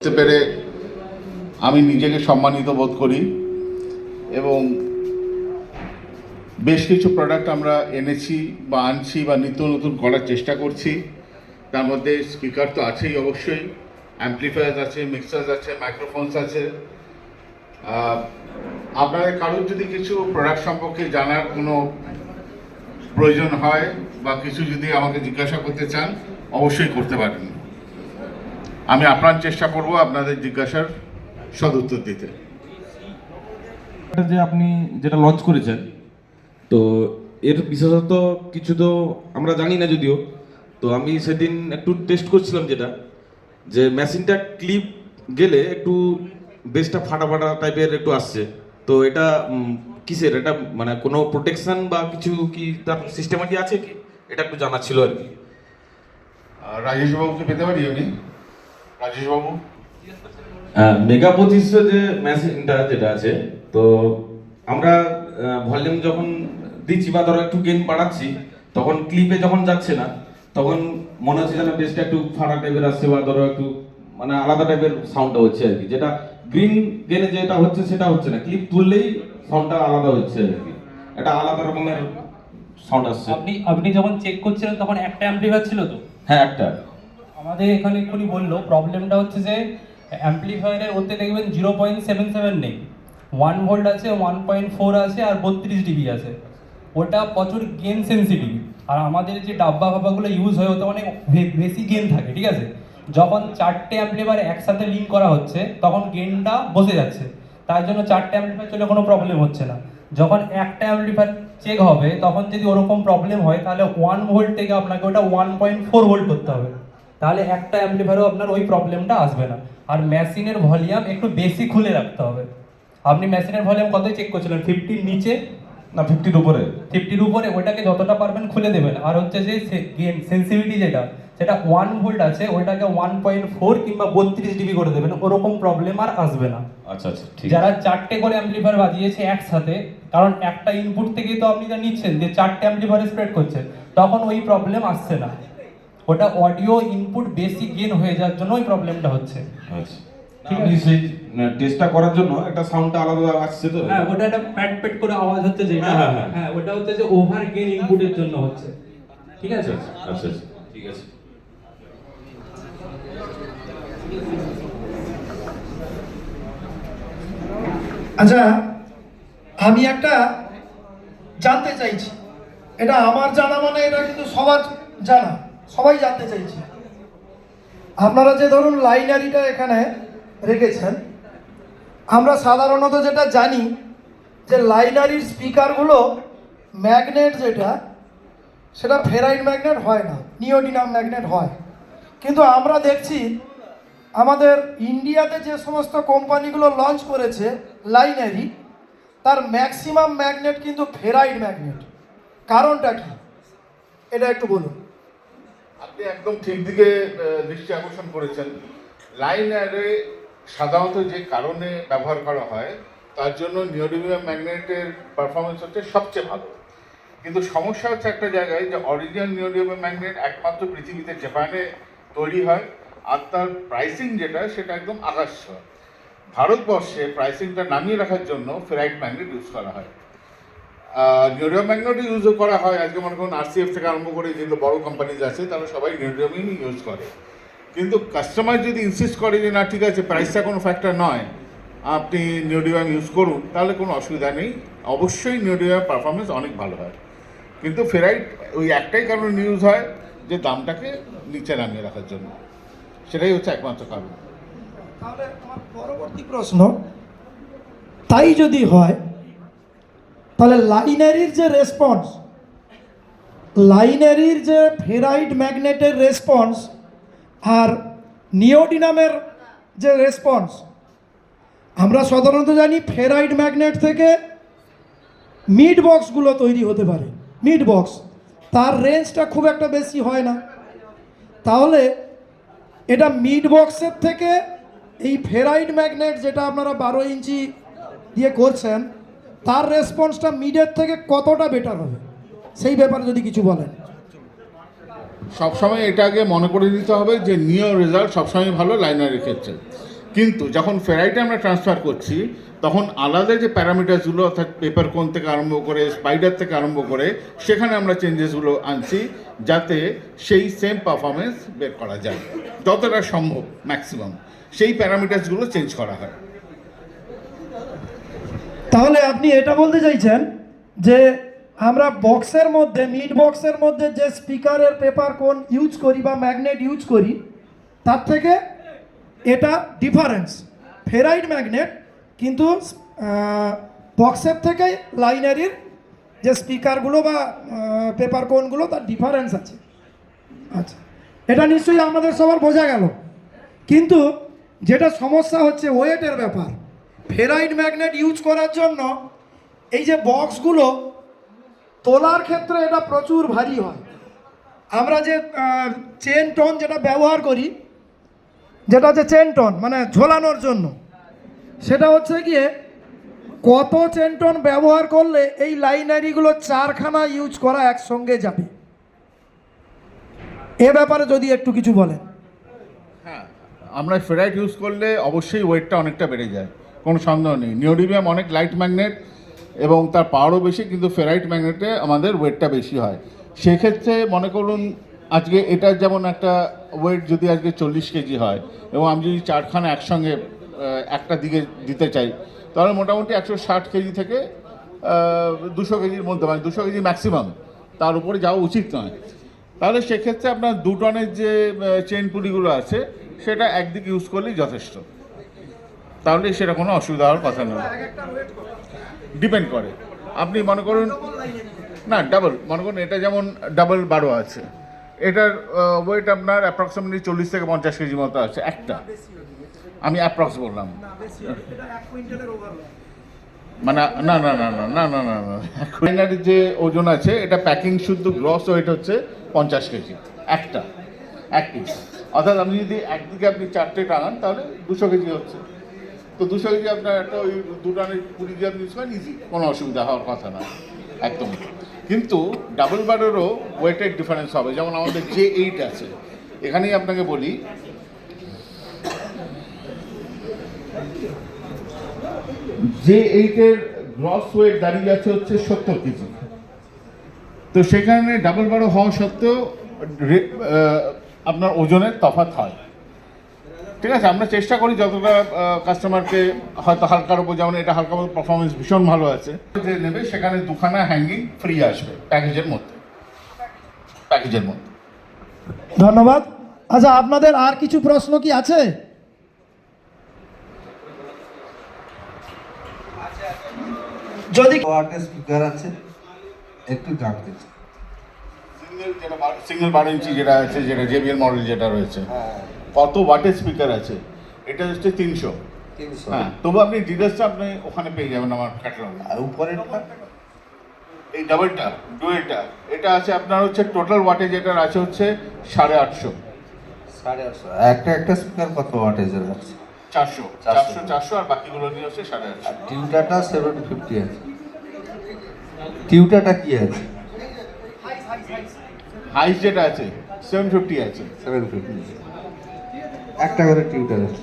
করতে পেরে আমি নিজেকে সম্মানিত বোধ করি এবং বেশ কিছু প্রোডাক্ট আমরা এনেছি বা আনছি বা নিত্য নতুন করার চেষ্টা করছি। তার মধ্যে স্পিকার তো আছেই অবশ্যই অ্যাম্পলিফায়ার আছে মিক্সার্স আছে মাইক্রোফোনস আছে। আপনাদের কারোর যদি কিছু প্রোডাক্ট সম্পর্কে জানার কোনো প্রয়োজন হয় বা কিছু যদি আমাকে জিজ্ঞাসা করতে চান, অবশ্যই করতে পারেন। আমি আপনার চেষ্টা করব আপনাদের জিজ্ঞাসার সদুত্তর দিতে। যে আপনি যেটা লঞ্চ করেছেন তো এর বিশেষত কিছু তো আমরা জানি না যদিও। তো আমি সেদিন একটু টেস্ট করছিলাম যেটা যে মেশিনটা ক্লিপ গেলে একটু বেসটা ফাটা ফাটা টাইপের একটু আসছে। তো এটা কিসের? এটা মানে কোনো প্রোটেকশন বা কিছু কি তার সিস্টেমাটি আছে কি? এটা একটু জানা ছিল আর কি। রাজেশবাবুকে পেতে পারি আমি? রাজেশবাবু? মেগা পঁচিশশো যে মেশিনটা যেটা আছে তো আমরা ভলিউম যখন দিচ্ছি বা ধরো একটু গেন বাড়াচ্ছি তখন ক্লিপে যখন যাচ্ছে না তখন মনে হচ্ছে যেন বেসটা একটু ফাটা টাইপের আসছে বা ধরো একটু মানে আলাদা টাইপের সাউন্ডটা হচ্ছে আর কি। যেটা গ্রিন গেনে যেটা হচ্ছে সেটা হচ্ছে না। ক্লিপ তুললেই সাউন্ডটা আলাদা হচ্ছে আর কি। এটা আলাদা রকমের সাউন্ড আসছে। আপনি আপনি যখন চেক করছিলেন তখন একটা অ্যাম্পলিফায়ার ছিল তো? হ্যাঁ একটা। আমাদের এখানে এক্ষুনি বলল প্রবলেমটা হচ্ছে যে অ্যাম্পলিফায়ারের ওতে দেখবেন জিরো পয়েন্ট সেভেন সেভেন নেই। ওয়ান ভোল্ট আছে ওয়ান পয়েন্ট ফোর আছে, আর বত্রিশ ডিবি আছে। ওটা প্রচুর গেন সেন্সিটিভ আর আমাদের যে ডাব্বা ফাব্বাগুলো ইউজ হয়, ওতে অনেক বেশি গেন থাকে, ঠিক আছে? যখন চারটে অ্যাম্পলিফায়ার একসাথে লিঙ্ক করা হচ্ছে, তখন গেনটা বসে যাচ্ছে। তার জন্য চারটে অ্যাম্পলিফায়ার চলে কোনো প্রবলেম হচ্ছে না। যখন একটা অ্যাম্পলিফায়ার চেক হবে, তখন যদি ওরকম প্রবলেম হয়, তাহলে ওয়ান ভোল্ট থেকে আপনাকে ওটা ওয়ান পয়েন্ট ফোর ভোল্ট করতে হবে। তাহলে একটা অ্যাম্পলিফায়ারও আপনার ওই প্রবলেমটা আসবে না। আর মেশিনের ভলিউম একটু বেশি খুলে রাখতে হবে। আপনি মেশিনের ভলিউম কতই চেক করছিলেন? ফিফটির নিচে? না ফিফটির উপরে। ফিফটির উপরে ওটাকে যতটা পারবেন খুলে দেবেন। আর হচ্ছে যে সেন্সিভিটি যেটা সেটা ওয়ান ভোল্ট আছে ওইটাকে ওয়ান পয়েন্ট ফোর কিংবা বত্রিশ ডিবি করে দেবেন। ওরকম প্রবলেম আর আসবে না। আচ্ছা আচ্ছা ঠিক। যারা চারটে করে অ্যাম্পলিফায়ার বাজিয়েছে একসাথে কারণ একটা ইনপুট থেকেই তো আপনি যা নিচ্ছেন যে চারটে অ্যাম্পলিফায়ার স্প্রেড করছেন তখন ওই প্রবলেম আসছে না। ওটা অডিও ইনপুট বেশি গেন হয়ে যাওয়ার জন্য ওই প্রবলেমটা হচ্ছে। আচ্ছা। আপনি সেই টেস্টটা করার জন্য একটা সাউন্ডটা আলাদা আসছে তো? হ্যাঁ ওটা একটা প্যাট প্যাট করে আওয়াজ হচ্ছে যেটা হ্যাঁ, হ্যাঁ, হ্যাঁ। হ্যাঁ ওটা হচ্ছে যে ওভার গেন ইনপুটের জন্য হচ্ছে। ঠিক আছে? আচ্ছা আচ্ছা আচ্ছা। ঠিক আছে। আচ্ছা আমি একটা জানতে চাইছি। এটা আমার জানা মানে এটা কিন্তু সবার জানা। সবাই জানতে চাইছি। আপনারা যে ধরুন লাইনারিটা এখানে রেখেছেন, আমরা সাধারণত যেটা জানি যে লাইনারির স্পিকারগুলো ম্যাগনেট যেটা, সেটা ফেরাইট ম্যাগনেট হয় না, নিওডিনাম ম্যাগনেট হয়। কিন্তু আমরা দেখছি আমাদের ইন্ডিয়াতে যে সমস্ত কোম্পানিগুলো লঞ্চ করেছে লাইনারি, তার ম্যাক্সিমাম ম্যাগনেট কিন্তু ফেরাইট ম্যাগনেট। কারণটা কি? এটা একটু বলুন। আপনি একদম ঠিক দিকে দৃষ্টি আকর্ষণ করেছেন। লাইন অ্যারে সাধারণত যে কারণে ব্যবহার করা হয়, তার জন্য নিওডিমিয়াম ম্যাগনেটের পারফরমেন্স হচ্ছে সবচেয়ে ভালো। কিন্তু সমস্যা হচ্ছে একটা জায়গায় যে অরিজিনাল নিওডিমিয়াম ম্যাগনেট একমাত্র পৃথিবীতে জাপানে তৈরি হয়, আর তার প্রাইসিং যেটা, সেটা একদম আকাশ ভারতবর্ষে প্রাইসিংটা নামিয়ে রাখার জন্য ফেরাইট ম্যাগনেট ইউজ করা হয়। নিউরিয়াম ম্যাগনেটই ইউজ করা হয়। আজকে মনে করুন আরসিএফ থেকে আরম্ভ করে যেগুলো বড় কোম্পানিজ আছে, তারা সবাই নিউরিয়ামই ইউজ করে। কিন্তু কাস্টমার যদি ইনসিস্ট করে যে না, ঠিক আছে প্রাইসটা কোনো ফ্যাক্টর নয়, আপনি নিউডিয়াম ইউজ করুন, তাহলে কোনো অসুবিধা নেই। অবশ্যই নিউডিয়াম পারফরমেন্স অনেক ভালো হয়। কিন্তু ফেরাইট ওই একটাই কারণে ইউজ হয়, যে দামটাকে নিচে নামিয়ে রাখার জন্য। সেটাই হচ্ছে একমাত্র কারণ। তাহলে আমার পরবর্তী প্রশ্ন, তাই যদি হয় তাহলে লাইনারির যে রেসপন্স লাইনারির যে ফেরাইট ম্যাগনেটের রেসপন্স আর নিওডিনামের যে রেসপন্স আমরা সাধারণত জানি ফেরাইট ম্যাগনেট থেকে মিড বক্সগুলো তৈরি হতে পারে মিড বক্স তার রেঞ্জটা খুব একটা বেশি হয় না। তাহলে এটা মিড বক্সের থেকে এই ফেরাইট ম্যাগনেট যেটা আপনারা বারো ইঞ্চি দিয়ে করছেন তার রেসপন্সটা মিডের থেকে কতটা বেটার হবে? সেই ব্যাপারে যদি কিছু বলেন। সবসময় এটা আগে মনে করে দিতে হবে যে নিও রেজাল্ট সবসময় ভালো লাইনারের ক্ষেত্রে। কিন্তু যখন ফেরাইটে আমরা ট্রান্সফার করছি, তখন আলাদা যে প্যারামিটারসগুলো অর্থাৎ পেপার কোন থেকে আরম্ভ করে স্পাইডার থেকে আরম্ভ করে, সেখানে আমরা চেঞ্জেসগুলো আনছি, যাতে সেই সেম পারফরমেন্স বের করা যায়। যতটা সম্ভব ম্যাক্সিমাম সেই প্যারামিটারসগুলো চেঞ্জ করা হয়। তাহলে আপনি এটা বলতে চাইছেন যে আমরা বক্সের মধ্যে, মিড বক্সের মধ্যে যে স্পিকারের পেপার কোন ইউজ করি বা ম্যাগনেট ইউজ করি, তার থেকে এটা ডিফারেন্স। ফেরাইড ম্যাগনেট, কিন্তু বক্সের থেকে লাইনারির যে স্পিকারগুলো বা পেপার কোনগুলো, তার ডিফারেন্স আছে। আচ্ছা এটা নিশ্চয়ই আমাদের সবার বোঝা গেল। কিন্তু যেটা সমস্যা হচ্ছে ওয়েটের ব্যাপার। ফেরাইড ম্যাগনেট ইউজ করার জন্য এই যে বক্সগুলো তোলার ক্ষেত্রে এটা প্রচুর ভারী হয়। আমরা যে চেন টন যেটা ব্যবহার করি, যেটা হচ্ছে চেন টন মানে ঝোলানোর জন্য, সেটা হচ্ছে গিয়ে কত চেন টন ব্যবহার করলে এই লাইনারিগুলো চারখানা ইউজ করা একসঙ্গে যাবে? এ ব্যাপারে যদি একটু কিছু বলেন। হ্যাঁ আমরা ফেরাইট ইউজ করলে অবশ্যই ওয়েটটা অনেকটা বেড়ে যায়। কোনো সন্দেহ নেই। নিওডিবিয়াম অনেক লাইট ম্যাগনেট এবং তার পাওয়ারও বেশি, কিন্তু ফেরাইট ম্যাগনেটে আমাদের ওয়েটটা বেশি হয়। সেক্ষেত্রে মনে করুন, আজকে এটার যেমন একটা ওয়েট যদি আজকে চল্লিশ কেজি হয় এবং আমি যদি চারখানা একসঙ্গে একটা দিকে দিতে চাই, তাহলে মোটামুটি একশো ষাট কেজি থেকে দুশো কেজির মধ্যে মানে দুশো কেজি ম্যাক্সিমাম তার উপরে যাওয়া উচিত নয়। তাহলে সেক্ষেত্রে আপনার দু টনের যে চেন পুলিগুলো আছে, সেটা একদিকে ইউজ করলেই যথেষ্ট। তাহলে সেটা কোনো অসুবিধা হওয়ার কথা নয় ডিপেন্ড করে। আপনি মনে করুন, না ডাবল মনে করুন এটা যেমন ডাবল বারো আছে। এটার ওয়েট আপনার অ্যাপ্রক্সিমেটলি চল্লিশ থেকে পঞ্চাশ কেজি মতো আছে, একটা। আমি অ্যাপ্রক্স বললাম। মানে না না না না না না না না যে ওজন আছে, এটা প্যাকিং শুদ্ধ গ্রস ওয়েট হচ্ছে পঞ্চাশ কেজি, একটা, এক পিস অর্থাৎ আপনি যদি একদিকে আপনি চারটে টাঙান তাহলে দুশো কেজি হচ্ছে। তো দুশো কেজি আপনার একটা ওই দুটানের কুড়ি আপনি ইউজ ইজি কোনো অসুবিধা হওয়ার কথা না, একদম। কিন্তু ডাবল বারেরও ওয়েটের ডিফারেন্স হবে, যেমন আমাদের যে এইট আছে। এখানেই আপনাকে বলি যে এইটের গ্রস ওয়েট দাঁড়িয়ে যাচ্ছে হচ্ছে সত্তর কেজি। তো সেখানে ডাবল বারো হওয়া সত্ত্বেও আপনার ওজনের তফাৎ হয়। ঠিক আছে আমরা চেষ্টা করি যতটা কাস্টমারকে হয়তো হালকার উপর যেমন এটা হালকা পারফরমেন্স ভীষণ ভালো আছে। যে নেবে সেখানে দুখানা হ্যাঙ্গিং ফ্রি আসবে প্যাকেজের মধ্যে। প্যাকেজের মধ্যে। ধন্যবাদ। আচ্ছা আপনাদের আর কিছু প্রশ্ন কি আছে? যদি ওয়াটের স্পিকার আছে একটু জানতে চাই। সিঙ্গেল যেটা সিঙ্গেল বারো ইঞ্চি যেটা আছে যেটা জেবিএল মডেল যেটা রয়েছে। কত ওয়াটের স্পিকার আছে? এটা হচ্ছে তিনশো। তিনশো। হ্যাঁ তবু আপনি ডিটেলসটা আপনি ওখানে পেয়ে যাবেন আমার ক্যাটালগে আর উপরেরটা এই ডাবলটা ডুয়েলটা এটা আছে আপনার হচ্ছে টোটাল ওয়াটে যেটা আছে হচ্ছে সাড়ে আটশো। সাড়ে আটশো। একটা একটা স্পিকার কত ওয়াটেজের আছে? চারশো। চারশো। চারশো আর বাকিগুলো নিয়ে হচ্ছে সাড়ে আটশো। টিউটাটা সেভেন ফিফটি আছে। টিউটাটা কি আছে? হাইস যেটা আছে সেভেন ফিফটি আছে। সেভেন ফিফটি একটা করে টিউটার আছে।